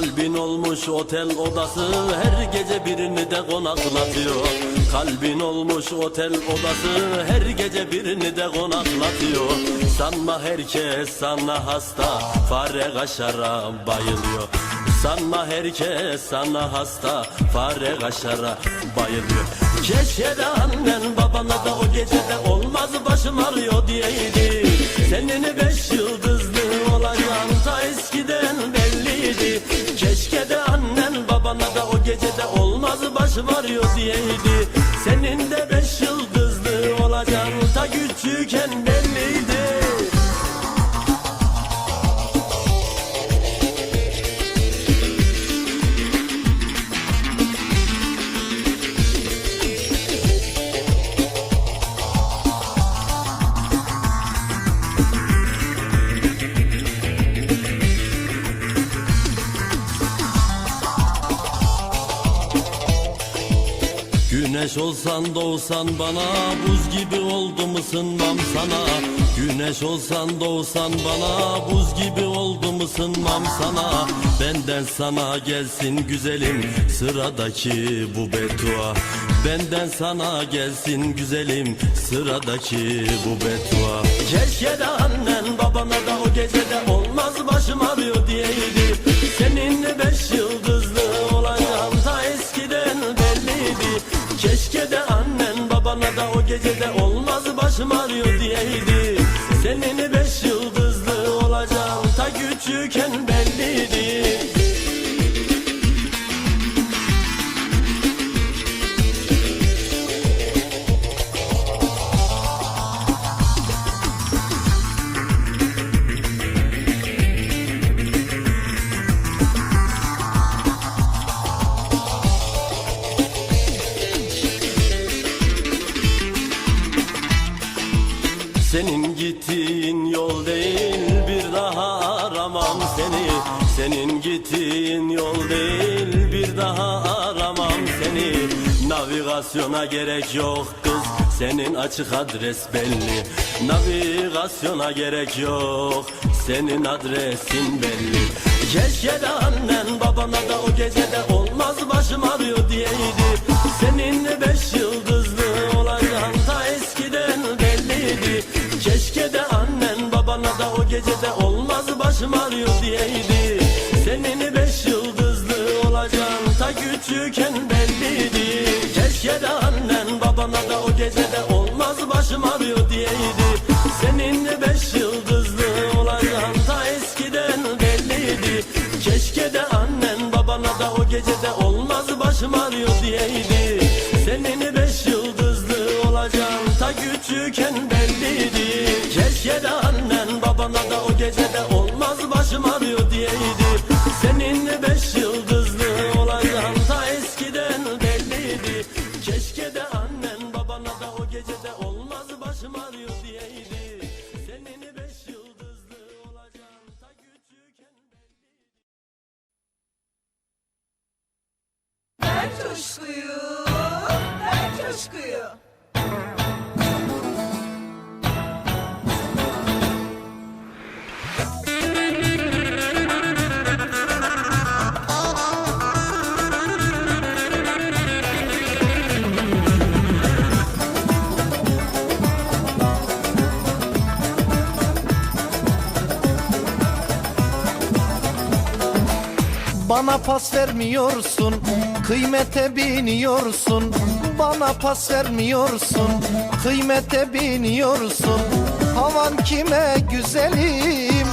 Kalbin olmuş otel odası her gece birini de konaklatıyor. Kalbin olmuş otel odası her gece birini de konaklatıyor. Sanma herkes sana hasta fare kaşara bayılıyor. Sanma herkes sana hasta fare kaşara bayılıyor. Keşke de annen babana da o gecede olmaz başım ağrıyor diyeydi. Senin beş yıldızlı başım ağrıyor diyeydi. Senin de beş yıldızlı olacağın ta küçükken belliydi Güneş olsan doğsan bana Buz gibi oldum ısınmam sana? Güneş olsan doğsan bana Buz gibi oldum ısınmam sana? Benden sana gelsin güzelim Sıradaki bu beddua Benden sana gelsin güzelim Sıradaki bu beddua Keşke de annen babana da o gecede Olmaz başım ağrıyor diyeydi Keşke de annen babana da o gecede olmaz başım ağrıyor diyeydi. Senin beş yıldızlı olacağım ta küçükken belliydi Senin gittiğin yol değil bir daha aramam seni. Senin gittiğin yol değil bir daha aramam seni. Navigasyona gerek yok kız senin açık adres belli. Navigasyona gerek yok senin adresin belli. Keşke de annen babana da o gecede olmaz başım ağrıyor diyeydi gecede olmaz başım ağrıyor diyeydi. Senin beş yıldızlı olacağım ta küçükken belliydi. Keşke de annen babana da o gecede olmaz başım ağrıyor diyeydi. Senin beş yıldızlı olacağım ta eskiden belliydi. Keşke de annen babana da o gecede olmaz başım ağrıyor diyeydi. Senin beş yıldızlı olacağım ta küçükken diyeydi Senin beş yıldızlı olacağım ta eskiden belliydi. Keşke de annen babana da o gecede olmaz başım ağrıyor diyeydi. Senin beş yıldızlı olacağım ta küçükken Ver coşkuyu, ver coşkuyu. Bana pas vermiyorsun, kıymete biniyorsun. Bana pas vermiyorsun, kıymete biniyorsun. Havan kime güzelim?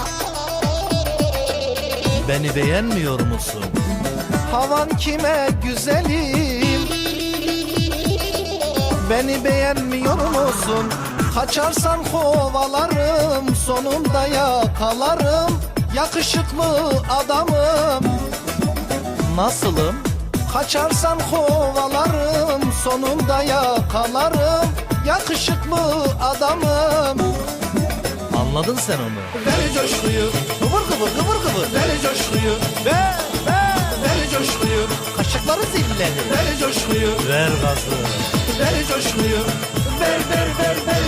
Beni beğenmiyor musun? Havan kime güzelim? Beni beğenmiyor musun? Kaçarsan kovalarım, sonunda yakalarım. Yakışıklı adamım. Nasılım? Kaçarsan kovalarım, sonunda yakalarım. Yakışıklı adamım. Anladın sen onu. Ver coşkuyu, kıvır kıvır kıvır kıvır. Ver coşkuyu, ver ver. Ver coşkuyu, kaşıkları zillenir. Ver coşkuyu, ver gazı. Ver coşkuyu, ver ver ver ver.